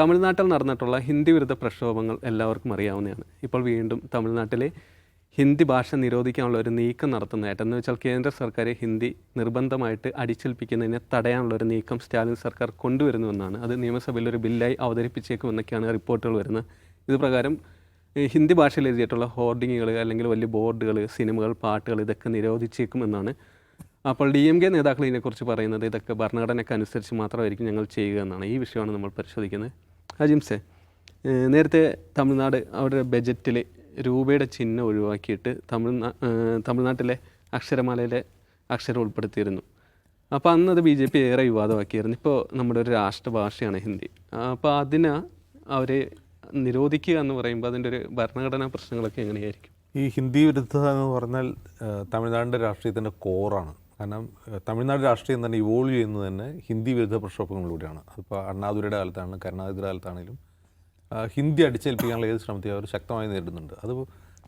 തമിഴ്നാട്ടിൽ നടന്നിട്ടുള്ള ഹിന്ദി വിരുദ്ധ പ്രക്ഷോഭങ്ങൾ എല്ലാവർക്കും അറിയാവുന്നതാണ്. ഇപ്പോൾ വീണ്ടും തമിഴ്നാട്ടിലെ ഹിന്ദി ഭാഷ നിരോധിക്കാനുള്ള ഒരു നീക്കം നടത്തുന്നതായിട്ട്. എന്ന് വെച്ചാൽ കേന്ദ്ര സർക്കാർ ഹിന്ദി നിർബന്ധമായിട്ട് അടിച്ചേൽപ്പിക്കുന്നതിനെ തടയാനുള്ള ഒരു നീക്കം സ്റ്റാലിൻ സർക്കാർ കൊണ്ടുവരുന്നുവെന്നാണ് അത് നിയമസഭയിൽ ഒരു ബില്ലായി അവതരിപ്പിച്ചേക്കുമെന്നൊക്കെയാണ് റിപ്പോർട്ടുകൾ വരുന്നത്. ഇത് പ്രകാരം ഹിന്ദി ഭാഷയിൽ എഴുതിയിട്ടുള്ള ഹോർഡിങ്ങുകൾ അല്ലെങ്കിൽ വലിയ ബോർഡുകൾ സിനിമകൾ പാട്ടുകൾ ഇതൊക്കെ നിരോധിച്ചേക്കുമെന്നാണ് അപ്പോൾ ഡി എം കെ നേതാക്കൾ ഇതിനെക്കുറിച്ച് പറയുന്നത് ഇതൊക്കെ ഭരണഘടനയ്ക്ക് അനുസരിച്ച് മാത്രമായിരിക്കും ഞങ്ങൾ ചെയ്യുക എന്നാണ്. ഈ വിഷയമാണ് നമ്മൾ പരിശോധിക്കുന്നത്. അജിംസെ നേരത്തെ തമിഴ്നാട് അവരുടെ ബജറ്റിൽ രൂപയുടെ ചിഹ്നം ഒഴിവാക്കിയിട്ട് തമിഴ്നാ തമിഴ്നാട്ടിലെ അക്ഷരമാലയിലെ അക്ഷരം ഉൾപ്പെടുത്തിയിരുന്നു. അപ്പോൾ അന്ന് അത് ബി ജെ പി ഏറെ വിവാദമാക്കിയിരുന്നു ഇപ്പോൾ നമ്മുടെ ഒരു രാഷ്ട്രഭാഷയാണ് ഹിന്ദി. അപ്പോൾ അതിനെ അവർ നിരോധിക്കുക എന്ന് പറയുമ്പോൾ അതിന്റെ ഒരു ഭരണഘടനാ പ്രശ്നങ്ങളൊക്കെ എങ്ങനെയായിരിക്കും? ഈ ഹിന്ദി വിരുദ്ധത എന്ന് പറഞ്ഞാൽ തമിഴ്നാടിന്റെ രാഷ്ട്രീയത്തിന്റെ കോറാണ്. കാരണം തമിഴ്നാട് രാഷ്ട്രീയം തന്നെ ഇവോൾവ് ചെയ്യുന്നത് തന്നെ ഹിന്ദി വിരുദ്ധ പ്രക്ഷോഭങ്ങളിലൂടെയാണ്. അതിപ്പോൾ അണ്ണാദുരയുടെ കാലത്താണ് കരുണാനിധിയുടെ കാലത്താണെങ്കിലും ഹിന്ദി അടിച്ചേൽപ്പിക്കാനുള്ള ഏത് ശ്രമത്തെയും അവർ ശക്തമായി നേരിടുന്നുണ്ട്. അത്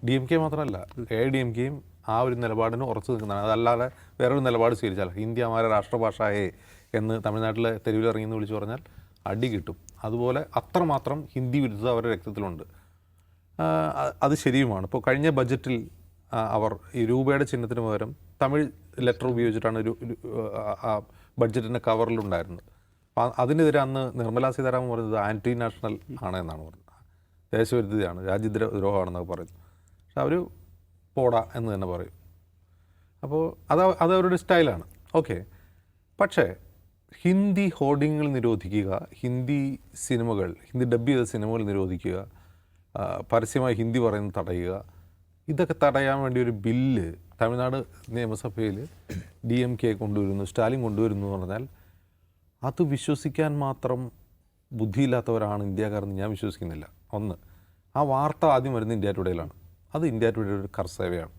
ഡി എം കെ മാത്രമല്ല എ ഡി എം കെയും ആ ഒരു നിലപാടിന് ഉറച്ചു നിൽക്കുന്നതാണ്. അതല്ലാതെ വേറൊരു നിലപാട് സ്വീകരിച്ചാൽ ഹിന്ദി അമാരെ രാഷ്ട്രഭാഷയെ എന്ന് തമിഴ്നാട്ടിലെ തെരുവിൽ ഇറങ്ങിയെന്ന് വിളിച്ചു പറഞ്ഞാൽ അടി കിട്ടും. അതുപോലെ അത്രമാത്രം ഹിന്ദി വിരുദ്ധത അവരുടെ രക്തത്തിലുണ്ട്. അത് ശരിയുമാണ്. ഇപ്പോൾ കഴിഞ്ഞ ബജറ്റിൽ അവർ ഈ രൂപയുടെ ചിഹ്നത്തിന് പകരം തമിഴ് ലെറ്റർ ഉപയോഗിച്ചിട്ടാണ് ഒരു ആ, ബഡ്ജറ്റിന്റെ കവറിലുണ്ടായിരുന്നത്. അതിനെതിരെ അന്ന് നിർമ്മലാ സീതാരാമൻ പറഞ്ഞത് ആന്റി നാഷണൽ ആണ് എന്നാണ് പറഞ്ഞത്. ദേശവിരുദ്ധതയാണ് രാജ്യദ്രോഹമാണെന്നൊക്കെ പറയുന്നു പക്ഷെ അവർ പോട എന്ന് തന്നെ പറയും. അപ്പോൾ അത് അത് അവരുടെ സ്റ്റൈലാണ്. ഓക്കെ. പക്ഷേ ഹിന്ദി ഹോർഡിങ്ങുകൾ നിരോധിക്കുക ഹിന്ദി സിനിമകൾ ഹിന്ദി ഡബ് ചെയ്ത സിനിമകൾ നിരോധിക്കുക പരസ്യമായി ഹിന്ദി പറയുന്നത് തടയുക ഇതൊക്കെ തടയാൻ വേണ്ടി ഒരു ബില്ല് തമിഴ്നാട് നിയമസഭയിൽ ഡി എം കെ കൊണ്ടുവരുന്നു സ്റ്റാലിൻ കൊണ്ടുവരുന്നു എന്ന് പറഞ്ഞാൽ അത് വിശ്വസിക്കാൻ മാത്രം ബുദ്ധിയില്ലാത്തവരാണ് ഇന്ത്യക്കാരെന്ന് ഞാൻ വിശ്വസിക്കുന്നില്ല. ഒന്ന് ആ വാർത്ത ആദ്യം വരുന്നത് ഇന്ത്യ ടുഡേയിലാണ് അത് ഇന്ത്യ ടുഡേയുടെ ഒരു കർസേവയാണ്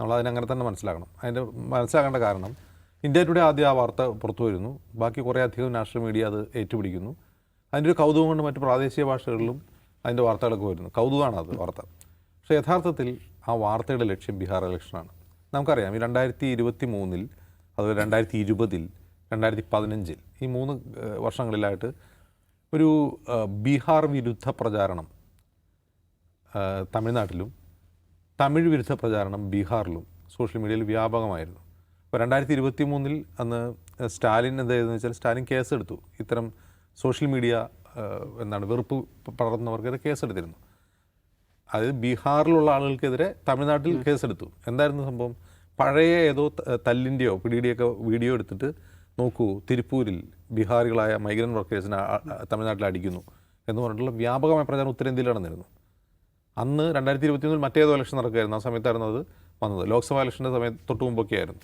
നമ്മൾ അതിനങ്ങനെ തന്നെ മനസ്സിലാക്കണം. അതിന്റെ മനസ്സിലാക്കേണ്ട കാരണം ഇന്ത്യ ടുഡേ ആദ്യം ആ വാർത്ത പുറത്തു വരുന്നു. ബാക്കി കുറേ അധികം നാഷണൽ മീഡിയ അത് ഏറ്റുപിടിക്കുന്നു. അതിന്റെ ഒരു കൗതുകം കൊണ്ട് മറ്റ് പ്രാദേശിക ഭാഷകളിലും അതിന്റെ വാർത്തകളൊക്കെ വരുന്നു. കൗതുകമാണ് അത് വാർത്ത. പക്ഷേ യഥാർത്ഥത്തിൽ ആ വാർത്തയുടെ ലക്ഷ്യം ബീഹാർ ഇലക്ഷനാണ്. നമുക്കറിയാം ഈ രണ്ടായിരത്തി ഇരുപത്തി മൂന്നിൽ അതുപോലെ രണ്ടായിരത്തി ഇരുപതിൽ രണ്ടായിരത്തി പതിനഞ്ചിൽ ഈ മൂന്ന് വർഷങ്ങളിലായിട്ട് ഒരു ബീഹാർ വിരുദ്ധ പ്രചാരണം തമിഴ്നാട്ടിലും തമിഴ് വിരുദ്ധ പ്രചാരണം ബീഹാറിലും സോഷ്യൽ മീഡിയയിൽ വ്യാപകമായിരുന്നു. അപ്പോൾ രണ്ടായിരത്തി ഇരുപത്തി മൂന്നിൽ അന്ന് സ്റ്റാലിൻ എന്തായിരുന്നു വെച്ചാൽ സ്റ്റാലിൻ കേസെടുത്തു. ഇത്തരം സോഷ്യൽ മീഡിയ എന്താണ് വെറുപ്പ് പടർന്നവർക്കെതിരെ കേസെടുത്തിരുന്നു. അതായത് ബീഹാറിലുള്ള ആളുകൾക്കെതിരെ തമിഴ്നാട്ടിൽ കേസെടുത്തു. എന്തായിരുന്നു സംഭവം? പഴയ ഏതോ തല്ലിന്റെയോ പിടിയുടെയൊക്കെ വീഡിയോ എടുത്തിട്ട് നോക്കൂ തിരുപ്പൂരിൽ ബീഹാറികളായ മൈഗ്രന്റ് വർക്കേഴ്സിനെ തമിഴ്നാട്ടിൽ അടിക്കുന്നു എന്ന് പറഞ്ഞിട്ടുള്ള വ്യാപകമായ പ്രചാരണം ഉത്തരേന്ത്യയിൽ നടന്നിരുന്നു. അന്ന് രണ്ടായിരത്തി ഇരുപത്തി ഒന്നിൽ മറ്റേതോ ഇലക്ഷൻ നടക്കുകയായിരുന്നു. ആ സമയത്തായിരുന്നു അത് വന്നത്. ലോക്സഭാ ഇലക്ഷന്റെ സമയത്ത് തൊട്ട് മുമ്പൊക്കെ ആയിരുന്നു.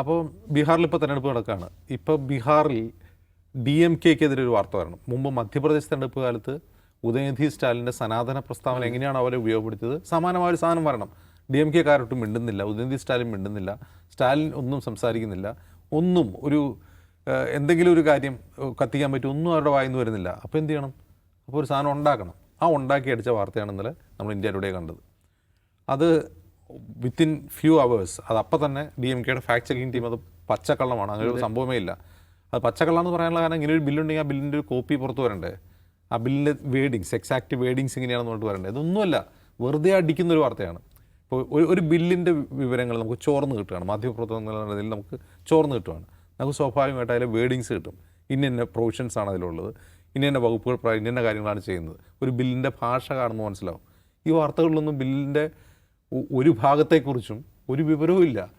അപ്പോൾ ബീഹാറിൽ ഇപ്പോൾ തെരഞ്ഞെടുപ്പ് നടക്കുകയാണ്. ഇപ്പോൾ ബീഹാറിൽ ഡി എം കെക്കെതിരെ ഒരു വാർത്ത വരണം. മുമ്പ് മധ്യപ്രദേശ് തെരഞ്ഞെടുപ്പ് കാലത്ത് ഉദയനിധി സ്റ്റാലിന്റെ സനാതന പ്രസ്താവന എങ്ങനെയാണ് അവരെ ഉപയോഗപ്പെടുത്തിയത്? സമാനമായ ഒരു സാധനം വരണം. ഡി എം കെ കാരൊട്ടും മിണ്ടുന്നില്ല. ഉദയനിധി സ്റ്റാലിൻ മിണ്ടുന്നില്ല. സ്റ്റാലിൻ ഒന്നും സംസാരിക്കുന്നില്ല. ഒന്നും ഒരു എന്തെങ്കിലും ഒരു കാര്യം കത്തിക്കാൻ പറ്റും ഒന്നും അവരുടെ വായിന്ന് വരുന്നില്ല. അപ്പോൾ എന്ത് ചെയ്യണം? അപ്പോൾ ഒരു സാധനം ഉണ്ടാക്കണം. ആ ഉണ്ടാക്കി അടിച്ച വാർത്തയാണ് ഇന്നലെ നമ്മൾ ഇന്ത്യ ടുഡേ കണ്ടത്. അത് വിത്തിൻ ഫ്യൂ അവേഴ്സ്. അത് അപ്പം തന്നെ ഡി എം കെയുടെ ഫാക്ട് ചെക്കിംഗ് ടീം അത് പച്ചക്കള്ളമാണ്. അങ്ങനെ ഒരു സംഭവമേ ഇല്ല. അത് പച്ചക്കള്ളം എന്ന് പറയാനുള്ള കാരണം ഇങ്ങനെ ഒരു ബില്ലുണ്ടെങ്കിൽ ആ ബില്ലിന്റെ ഒരു കോപ്പി പുറത്ത് വരണ്ടേ? ആ ബില്ലിന്റെ വേഡിങ്സ് എക്സാക്ട് വേഡിങ്സ് ഇങ്ങനെയാണെന്ന് പറഞ്ഞിട്ട് പറയേണ്ടത് ഇതൊന്നുമല്ല. വെറുതെ അടിക്കുന്ന ഒരു വാർത്തയാണ്. ഇപ്പോൾ ഒരു ഒരു ബില്ലിന്റെ വിവരങ്ങൾ നമുക്ക് ചോർന്ന് കിട്ടുകയാണ്. മാധ്യമപ്രവർത്തനങ്ങളിൽ നമുക്ക് ചോർന്ന് കിട്ടുകയാണ്. നമുക്ക് സ്വാഭാവികമായിട്ട് അതിലെ വേഡിങ്സ് കിട്ടും. ഇന്ന ഇന്ന പ്രൊവിഷൻസ് ആണ് അതിലുള്ളത്. ഇന്ന ഇന്ന വകുപ്പുകൾ ഇന്ന ഇന്ന കാര്യങ്ങളാണ് ചെയ്യുന്നത്. ഒരു ബില്ലിന്റെ ഭാഷ കാണുമ്പോൾ മനസ്സിലാവും. ഈ വാർത്തകളിലൊന്നും ബില്ലിന്റെ ഒരു ഭാഗത്തെക്കുറിച്ചും ഒരു വിവരവും ഇല്ല.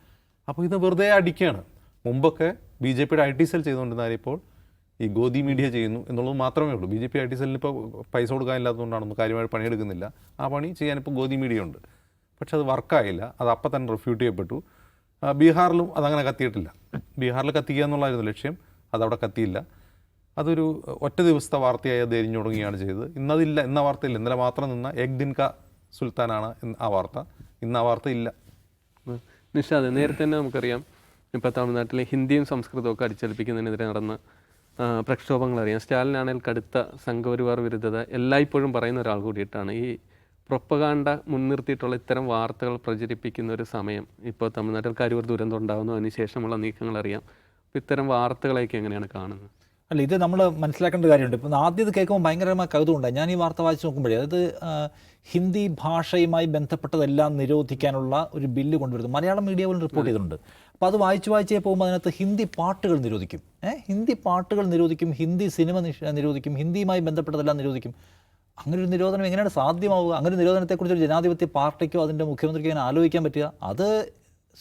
അപ്പോൾ ഇത് വെറുതെ അടിക്കുകയാണ്. മുമ്പൊക്കെ ബി ജെ പിയുടെ ഐ ടി സെൽ ചെയ്തുകൊണ്ടിരുന്നാൽ ഇപ്പോൾ ഈ ഗോദി മീഡിയ ചെയ്യുന്നു എന്നുള്ളത് മാത്രമേ ഉള്ളൂ. B J P I T സെല്ലിന് ഇപ്പോൾ പൈസ കൊടുക്കാനില്ലാത്തതുകൊണ്ടാണ് കാര്യമായിട്ട് പണിയെടുക്കുന്നില്ല ആ പണി ചെയ്യാനിപ്പോൾ ഗോദി മീഡിയ ഉണ്ട്. പക്ഷെ അത് വർക്കായില്ല. അത് അപ്പം തന്നെ റിഫ്യൂട്ട് ചെയ്യപ്പെട്ടു. ബീഹാറിലും അതങ്ങനെ കത്തിയിട്ടില്ല. ബീഹാറിൽ കത്തിക്കുക എന്നുള്ളതായിരുന്നു ലക്ഷ്യം. അതവിടെ കത്തിയില്ല. അതൊരു ഒറ്റ ദിവസത്തെ വാർത്തയായി അത് എരിഞ്ഞു തുടങ്ങുകയാണ് ചെയ്തത്. ഇന്നതില്ല ഇന്ന വാർത്തയില്ല. ഇന്നലെ മാത്രം നിന്ന എഗ് ക സുൽത്താനാണ് ആ വാർത്ത. ഇന്ന് ആ വാർത്ത ഇല്ല. നിഷാദ് നേരത്തെ തന്നെ നമുക്കറിയാം. ഇപ്പോൾ തമിഴ്നാട്ടിലെ ഹിന്ദിയും സംസ്കൃതവും ഒക്കെ അടിച്ചേൽപ്പിക്കുന്നതിനെതിരെ നടന്ന പ്രക്ഷോഭങ്ങൾ അറിയാം. സ്റ്റാലിനാണെങ്കിൽ കടുത്ത സംഘപരിവാർ വിരുദ്ധത എല്ലായ്പ്പോഴും പറയുന്ന ഒരാൾ കൂടിയിട്ടാണ്. ഈ പ്രൊപ്പകാണ്ട മുൻനിർത്തിയിട്ടുള്ള ഇത്തരം വാർത്തകൾ പ്രചരിപ്പിക്കുന്ന ഒരു സമയം. ഇപ്പോൾ തമിഴ്നാട്ടിൽ കരുവർ ദുരന്തം ഉണ്ടാകുന്നു അതിനുശേഷമുള്ള നീക്കങ്ങൾ അറിയാം. ഇത്തരം വാർത്തകളെയൊക്കെ എങ്ങനെയാണ് കാണുന്നത്? അല്ല ഇത് നമ്മൾ മനസ്സിലാക്കേണ്ട കാര്യമുണ്ട്. ഇപ്പം ആദ്യം ഇത് കേൾക്കുമ്പോൾ ഭയങ്കരമായ കൗതുകമുണ്ടായി. ഞാൻ ഈ വാർത്ത വായിച്ച് നോക്കുമ്പോഴേ അതായത് ഹിന്ദി ഭാഷയുമായി ബന്ധപ്പെട്ടതെല്ലാം നിരോധിക്കാനുള്ള ഒരു ബില്ല് കൊണ്ടുവരുന്നു. മലയാളം മീഡിയ പോലും റിപ്പോർട്ട് ചെയ്തിട്ടുണ്ട്. അപ്പോൾ അത് വായിച്ച് വായിച്ചേ പോകുമ്പോൾ അതിനകത്ത് ഹിന്ദി പാട്ടുകൾ നിരോധിക്കും. ഏഹ് ഹിന്ദി പാട്ടുകൾ നിരോധിക്കും ഹിന്ദി സിനിമ നിരോധിക്കും ഹിന്ദിയുമായി ബന്ധപ്പെട്ടതെല്ലാം നിരോധിക്കും. അങ്ങനെ ഒരു നിരോധനം എങ്ങനെയാണ് സാധ്യമാവുക? അങ്ങനെ നിരോധനത്തെക്കുറിച്ച് ഒരു ജനാധിപത്യ പാർട്ടിക്കോ അതിന്റെ മുഖ്യമന്ത്രിക്കോ ഇങ്ങനെ ആലോചിക്കാൻ പറ്റുക? അത്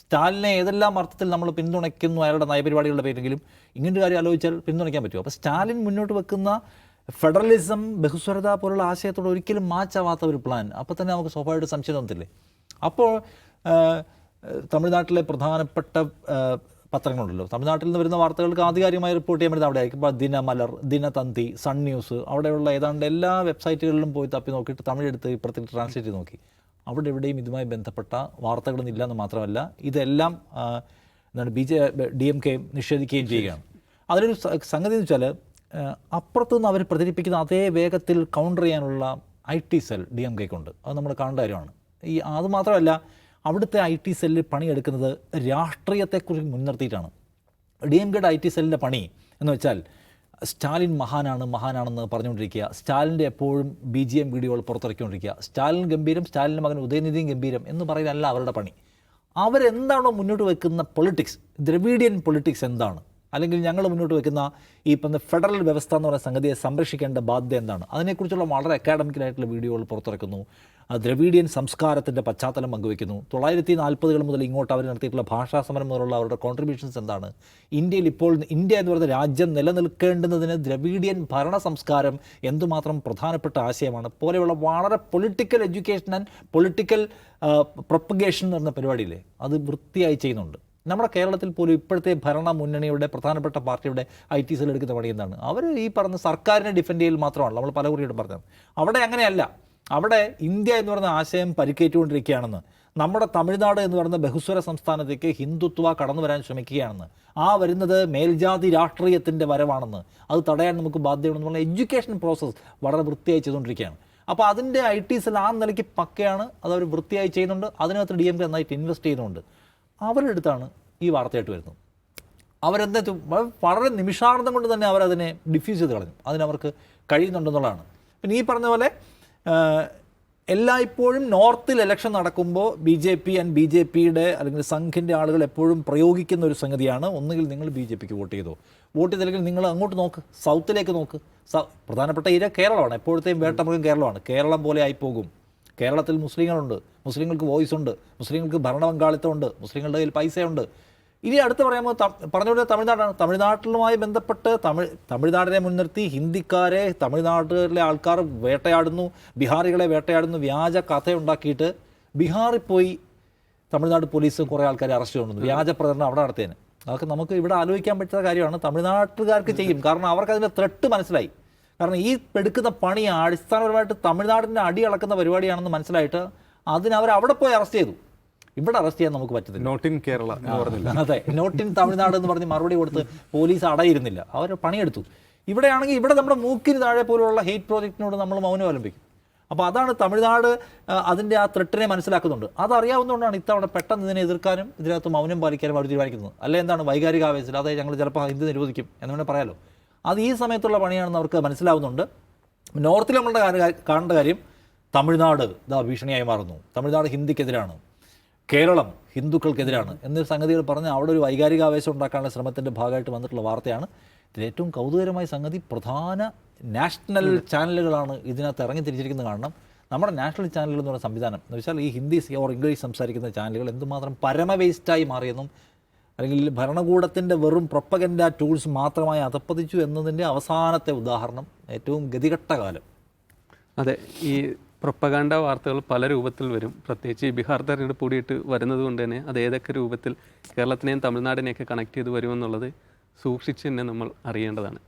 സ്റ്റാലിനെ ഏതെല്ലാം അർത്ഥത്തിൽ നമ്മൾ പിന്തുണയ്ക്കുന്നു അയാളുടെ നയപരിപാടികളുടെ പേരെങ്കിലും ഇങ്ങനൊരു കാര്യം ആലോചിച്ചാൽ പിന്തുണയ്ക്കാൻ പറ്റുമോ? അപ്പോൾ സ്റ്റാലിൻ മുന്നോട്ട് വെക്കുന്ന ഫെഡറലിസം ബഹുസ്വരത പോലുള്ള ആശയത്തോട് ഒരിക്കലും മാച്ചാവാത്ത ഒരു പ്ലാൻ. അപ്പോൾ തന്നെ നമുക്ക് സ്വാഭാവികമായിട്ട് സംശയം തോന്നത്തില്ലേ? അപ്പോൾ തമിഴ്നാട്ടിലെ പ്രധാനപ്പെട്ട പത്രങ്ങളുണ്ടല്ലോ. തമിഴ്നാട്ടിൽ നിന്ന് വരുന്ന വാർത്തകൾക്ക് ആധികാരികമായി റിപ്പോർട്ട് ചെയ്യാൻ പറ്റുന്ന അവിടെ ആയിരിക്കും ഇപ്പോൾ ദിനമലർ ദിനതന്തി സൺ ന്യൂസ് അവിടെയുള്ള ഏതാണ്ട് എല്ലാ വെബ്സൈറ്റുകളിലും പോയി തപ്പി നോക്കിയിട്ട് തമിഴെടുത്ത് ഇപ്പുറത്തേക്ക് ട്രാൻസ്ലേറ്റ് ചെയ്ത് നോക്കി. അവിടെ എവിടെയും ഇതുമായി ബന്ധപ്പെട്ട വാർത്തകളൊന്നും ഇല്ലെന്ന് മാത്രമല്ല ഇതെല്ലാം എന്താണ് B J D M K നിഷേധിക്കുകയും ചെയ്യുകയാണ്. അതിലൊരു സംഗതി എന്ന് വെച്ചാൽ അപ്പുറത്തു നിന്ന് അവർ പ്രചരിപ്പിക്കുന്ന അതേ വേഗത്തിൽ കൗണ്ടർ ചെയ്യാനുള്ള I T cell D M കെക്കുണ്ട്. അത് നമ്മൾ കാണേണ്ട കാര്യമാണ്. ഈ അത് മാത്രമല്ല അവിടുത്തെ ഐ ടി സെല്ലിൽ പണിയെടുക്കുന്നത് രാഷ്ട്രീയത്തെക്കുറിച്ച് മുൻനിർത്തിയിട്ടാണ്. ഡി എം കെയുടെ ഐ ടി സെല്ലിന്റെ പണി എന്ന് വെച്ചാൽ സ്റ്റാലിൻ മഹാനാണ് മഹാനാണെന്ന് പറഞ്ഞുകൊണ്ടിരിക്കുക. സ്റ്റാലിന്റെ എപ്പോഴും ബി ജി എം വീഡിയോകൾ പുറത്തിറക്കിക്കൊണ്ടിരിക്കുക. സ്റ്റാലിൻ ഗംഭീരം സ്റ്റാലിന്റെ മകൻ ഉദയനിധിയും ഗംഭീരം എന്ന് പറയുന്നതല്ല അവരുടെ പണി. അവരെന്താണോ മുന്നോട്ട് വെക്കുന്ന പൊളിറ്റിക്സ് ദ്രവീഡിയൻ പൊളിറ്റിക്സ് എന്താണ്? അല്ലെങ്കിൽ ഞങ്ങൾ മുന്നോട്ട് വെക്കുന്ന ഈ ഇപ്പം ഫെഡറൽ വ്യവസ്ഥ എന്ന് പറയുന്ന സംഗതിയെ സംരക്ഷിക്കേണ്ട ബാധ്യത എന്താണ്? അതിനെക്കുറിച്ചുള്ള വളരെ അക്കാഡമിക്കലായിട്ടുള്ള വീഡിയോകൾ പുറത്തിറക്കുന്നു. ദ്രവീഡിയൻ സംസ്കാരത്തിന്റെ പശ്ചാത്തലം പങ്കുവയ്ക്കുന്നു. തൊള്ളായിരത്തി നാൽപ്പതുകൾ മുതൽ ഇങ്ങോട്ട് അവർ നടത്തിയിട്ടുള്ള ഭാഷാ സമരം മുതലുള്ള അവരുടെ കോൺട്രിബ്യൂഷൻസ് എന്താണ്? ഇന്ത്യയിൽ ഇപ്പോൾ ഇന്ത്യ എന്ന് പറയുന്ന രാജ്യം നിലനിൽക്കേണ്ടുന്നതിന് ദ്രവീഡിയൻ ഭരണ സംസ്കാരം എന്തുമാത്രം പ്രധാനപ്പെട്ട ആശയമാണ്? പോലെയുള്ള വളരെ political education and political propagation എന്ന് പറഞ്ഞ പരിപാടിയില്ലേ? അത് വൃത്തിയായി ചെയ്യുന്നുണ്ട്. നമ്മുടെ കേരളത്തിൽ പോലും ഇപ്പോഴത്തെ ഭരണ മുന്നണിയുടെ പ്രധാനപ്പെട്ട പാർട്ടിയുടെ ഐ ടി സെൽ എടുക്കുന്ന പണി എന്താണ്? അവർ ഈ പറഞ്ഞ സർക്കാരിനെ ഡിഫെൻഡ് ചെയ്യൽ മാത്രമാണ്. നമ്മൾ പല കുറിയോട് പറഞ്ഞത്. അവിടെ അങ്ങനെയല്ല. അവിടെ ഇന്ത്യ എന്ന് പറയുന്ന ആശയം പരിക്കേറ്റുകൊണ്ടിരിക്കുകയാണെന്ന് നമ്മുടെ തമിഴ്നാട് എന്ന് പറയുന്ന ബഹുസ്വര സംസ്ഥാനത്തേക്ക് ഹിന്ദുത്വ കടന്നു വരാൻ ശ്രമിക്കുകയാണെന്ന് ആ വരുന്നത് മേൽജാതി രാഷ്ട്രീയത്തിന്റെ വരവാണെന്ന് അത് തടയാൻ നമുക്ക് ബാധ്യതയുണ്ടെന്ന് പറഞ്ഞ എഡ്യൂക്കേഷൻ പ്രോസസ്സ് വളരെ വൃത്തിയായി ചെയ്തുകൊണ്ടിരിക്കുകയാണ്. അപ്പോൾ അതിന്റെ ഐ ടി സെൽ ആ നിലയ്ക്ക് പക്കയാണ്. അത് അവർ വൃത്തിയായി ചെയ്യുന്നുണ്ട്. അതിനകത്ത് ഡി എം കെ നന്നായിട്ട് ഇൻവെസ്റ്റ് ചെയ്യുന്നുണ്ട്. അവരുടെ അടുത്താണ് ഈ വാർത്തയായിട്ട് വരുന്നത്. അവരെന്താ വളരെ നിമിഷാർദ്ധം കൊണ്ട് തന്നെ അവരതിനെ ഡിഫ്യൂസ് ചെയ്ത് കളഞ്ഞു. അതിനവർക്ക് കഴിയുന്നുണ്ടെന്നുള്ളതാണ്. പിന്നെ ഈ പറഞ്ഞ പോലെ എല്ലായ്പ്പോഴും നോർത്തിൽ ഇലക്ഷൻ നടക്കുമ്പോൾ B J P and B J പിയുടെ അല്ലെങ്കിൽ സംഘിന്റെ ആളുകൾ എപ്പോഴും പ്രയോഗിക്കുന്ന ഒരു സംഗതിയാണ് ഒന്നുകിൽ നിങ്ങൾ ബി ജെ പിക്ക് വോട്ട് ചെയ്തോ. വോട്ട് ചെയ്തില്ലെങ്കിൽ നിങ്ങൾ അങ്ങോട്ട് നോക്ക് സൗത്തിലേക്ക് നോക്ക്. പ്രധാനപ്പെട്ട ഏരിയ കേരളമാണ്. എപ്പോഴത്തെയും വേട്ടമൃഗം കേരളമാണ്. കേരളം പോലെ ആയിപ്പോകും കേരളത്തിൽ മുസ്ലിങ്ങളുണ്ട് മുസ്ലിങ്ങൾക്ക് വോയിസ് ഉണ്ട് മുസ്ലിങ്ങൾക്ക് ഭരണ പങ്കാളിത്തമുണ്ട് മുസ്ലിങ്ങളുടെ കയ്യിൽ പൈസയുണ്ട്. ഇനി അടുത്ത് പറയുമ്പോൾ പറഞ്ഞുകൊണ്ട് തമിഴ്നാടാണ്. തമിഴ്നാട്ടിലുമായി ബന്ധപ്പെട്ട് തമിഴ് തമിഴ്നാടിനെ മുൻനിർത്തി ഹിന്ദിക്കാരെ തമിഴ്നാട്ടിലെ ആൾക്കാർ വേട്ടയാടുന്നു ബീഹാറികളെ വേട്ടയാടുന്നു വ്യാജ കഥയുണ്ടാക്കിയിട്ട് ബീഹാറിൽ പോയി തമിഴ്നാട് പോലീസും കുറേ ആൾക്കാരെ അറസ്റ്റ് ചെയ്യുന്നു വ്യാജ പ്രചരണം അവിടെ നടത്തിയതിന് അതൊക്കെ നമുക്ക് ഇവിടെ ആലോചിക്കാൻ പറ്റുന്ന കാര്യമാണ്. തമിഴ്നാട്ടുകാർക്ക് ചെയ്യും. കാരണം അവർക്ക് അതിന്റെ ത്രെട്ട് മനസ്സിലായി. കാരണം ഈ എടുക്കുന്ന പണി അടിസ്ഥാനപരമായിട്ട് തമിഴ്നാടിന്റെ അടി അളക്കുന്ന പരിപാടിയാണെന്ന് മനസ്സിലായിട്ട് അതിന് അവർ അവിടെ പോയി അറസ്റ്റ് ചെയ്തു. ഇവിടെ അറസ്റ്റ് ചെയ്യാൻ നമുക്ക് പറ്റത്തില്ല. നോട്ട് ഇൻ കേരള എന്ന് പറഞ്ഞില്ല. അതെ. നോട്ടിൻ തമിഴ്നാട് എന്ന് പറഞ്ഞ് മറുപടി കൊടുത്ത് പോലീസ് അടയിരുന്നില്ല. അവർ പണിയെടുത്തു. ഇവിടെയാണെങ്കിൽ ഇവിടെ നമ്മുടെ മൂക്കിന് താഴെ പോലുള്ള ഹെയ്റ്റ് പ്രോജക്റ്റിനോട് നമ്മൾ മൗനം അവലംബിക്കും. അപ്പോൾ അതാണ് തമിഴ്നാട് അതിന്റെ ആ ത്രെട്ടിനെ മനസ്സിലാക്കുന്നുണ്ട്. അതറിയാവുന്നതുകൊണ്ടാണ് ഇത്തവണ പെട്ടെന്ന് ഇതിനെ എതിർക്കാനും ഇതിനകത്ത് മൗനം പാലിക്കാനും അവർ തീരുമാനിക്കുന്നത്. അല്ലെ? എന്താണ് വൈകാരിക ആവേശത്തിൽ അതെ ഞങ്ങൾ ചിലപ്പോൾ ഹിന്ദി നിരോധിക്കും എന്ന് വേണമെങ്കിൽ പറയാലോ. അത് ഈ സമയത്തുള്ള പണിയാണെന്ന് അവർക്ക് മനസ്സിലാവുന്നുണ്ട്. നോർത്തിൽ നമ്മളുടെ കാണേണ്ട കാര്യം തമിഴ്നാട് ഇതാ ഭീഷണിയായി മാറുന്നു. തമിഴ്നാട് ഹിന്ദിക്കെതിരാണ്. കേരളം ഹിന്ദുക്കൾക്കെതിരാണ് എന്നൊരു സംഗതികൾ പറഞ്ഞ് അവിടെ ഒരു വൈകാരിക ആവേശം ഉണ്ടാക്കാനുള്ള ശ്രമത്തിന്റെ ഭാഗമായിട്ട് വന്നിട്ടുള്ള വാർത്തയാണ്. ഇതിൽ ഏറ്റവും കൗതുകരമായ സംഗതി പ്രധാന നാഷണൽ ചാനലുകളാണ് ഇതിനകത്ത് ഇറങ്ങി തിരിച്ചിരിക്കുന്നത് കാണണം. നമ്മുടെ നാഷണൽ ചാനലുകൾ എന്ന് പറയുന്ന സംവിധാനം എന്ന് വെച്ചാൽ ഈ ഹിന്ദി ഓർ ഇംഗ്ലീഷ് സംസാരിക്കുന്ന ചാനലുകൾ എന്തുമാത്രം പരമ വേസ്റ്റായി മാറിയെന്നും അല്ലെങ്കിൽ ഭരണകൂടത്തിന്റെ വെറും പ്രൊപ്പഗൻഡ ടൂൾസ് മാത്രമായി അതപ്പതിച്ചു എന്നതിന്റെ അവസാനത്തെ ഉദാഹരണം ഏറ്റവും ഗതികെട്ട കാലം. അതെ ഈ പ്രൊപ്പഗാൻഡ വാർത്തകൾ പല രൂപത്തിൽ വരും. പ്രത്യേകിച്ച് ഈ ബീഹാർ തെരഞ്ഞെടുപ്പ് കൂടിയിട്ട് വരുന്നത് കൊണ്ട് തന്നെ അത് ഏതൊക്കെ രൂപത്തിൽ കേരളത്തിനെയും തമിഴ്നാടിനെയൊക്കെ കണക്ട് ചെയ്ത് വരുമെന്നുള്ളത് സൂക്ഷിച്ച് തന്നെ നമ്മൾ അറിയേണ്ടതാണ്.